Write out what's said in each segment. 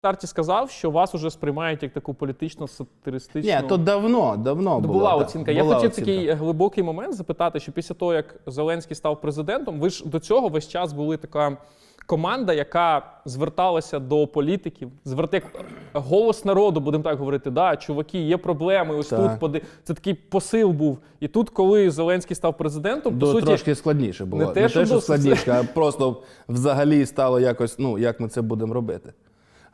старті сказав, що вас уже сприймають як таку політично сатиристичну. Ні, то давно, давно Ну, була да, оцінка. Я була хотів оцінка. такий глибокий момент запитати, що після того, як Зеленський став президентом, ви ж до цього весь час були така команда, яка зверталася до політиків, зверт... як голос народу, будемо так говорити. Да, чуваки, є проблеми. Ось Так. тут поди... це такий посил був. І тут, коли Зеленський став президентом, по До, суті, трошки складніше було. не те, що що складніше, а просто взагалі стало якось, ну, як ми це будемо робити.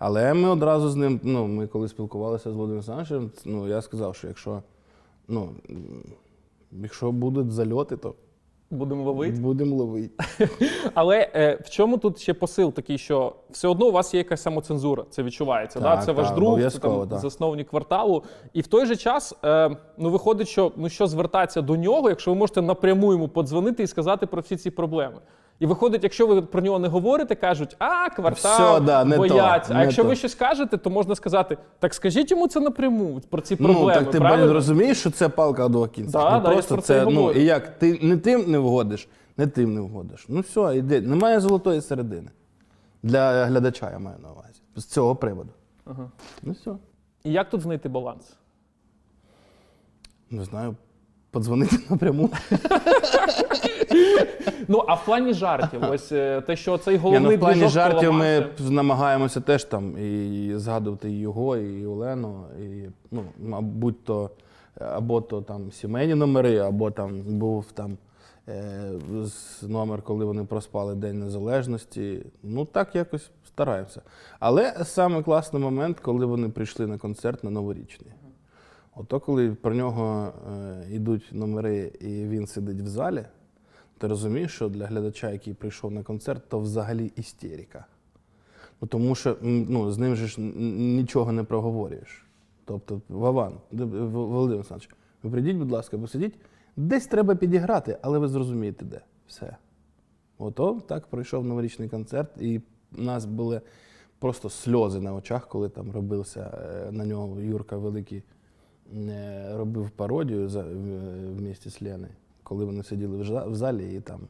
Але ми одразу з ним, ну, ми коли спілкувалися з Володимиром Олександровичем, ну, я сказав, що якщо, ну, якщо будуть зальоти, то будемо ловити. будемо ловити. Але е, в чому тут ще посил такий, що все одно у вас є якась самоцензура, це відчувається. да? Так, Це ваш друг, це там так. засновник кварталу. І в той же час, е, ну виходить, що ну що звертатися до нього, якщо ви можете напряму йому подзвонити і сказати про всі ці проблеми. І виходить, якщо ви про нього не говорите, кажуть, а квартал, Все, да, не то, бояться. а не якщо то. ви щось кажете, то можна сказати, так скажіть йому це напряму про ці проблеми. ну, так ти правильно? розумієш, що це палка двох кінців. Да, ну, да, я просто про це і це, ну, говорю. і як, ти не тим не вгодиш, не тим не вгодиш. Ну все, іди. Немає золотої середини. Для глядача я маю на увазі. З цього приводу. Ага. Ну все. І як тут знайти баланс? Не знаю, подзвонити напряму. Ну а в плані жартів, ось е, те, що цей Ні, ну, головний в плані двіжок жартів ми поламався. намагаємося теж там і згадувати і його, і Олену, і, ну, мабуть, то або то там сімейні номери, або там був там е, з- номер, коли вони проспали День Незалежності. Ну, так якось стараємося. Але саме класний момент, коли вони прийшли на концерт на новорічний. Ото коли про нього е, йдуть номери, і він сидить в залі, ти розумієш, що для глядача, який прийшов на концерт, то взагалі істерика. Ну, тому що ну, з ним же ж нічого не проговорюєш. Тобто, Вован, Володимир Олександрович, ви прийдіть, будь ласка, посидіть. Десь треба підіграти, але ви зрозумієте, де. Все. Ото так пройшов новорічний концерт, і в нас були просто сльози на очах, коли там робився е, на нього Юрка Великий робив пародію в, в місті з Леною, коли вони сиділи в, залі і там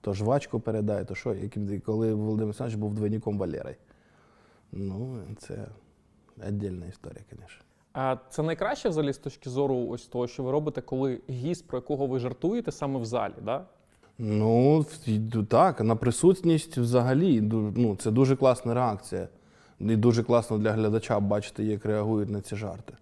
то жвачку передає, то що, коли Володимир Олександрович був двойником Валерой. Ну, це віддільна історія, звісно. А це найкраще взагалі з точки зору ось того, що ви робите, коли гість, про якого ви жартуєте, саме в залі, да? Ну, так, на присутність взагалі ну, це дуже класна реакція. І дуже класно для глядача бачити, як реагують на ці жарти.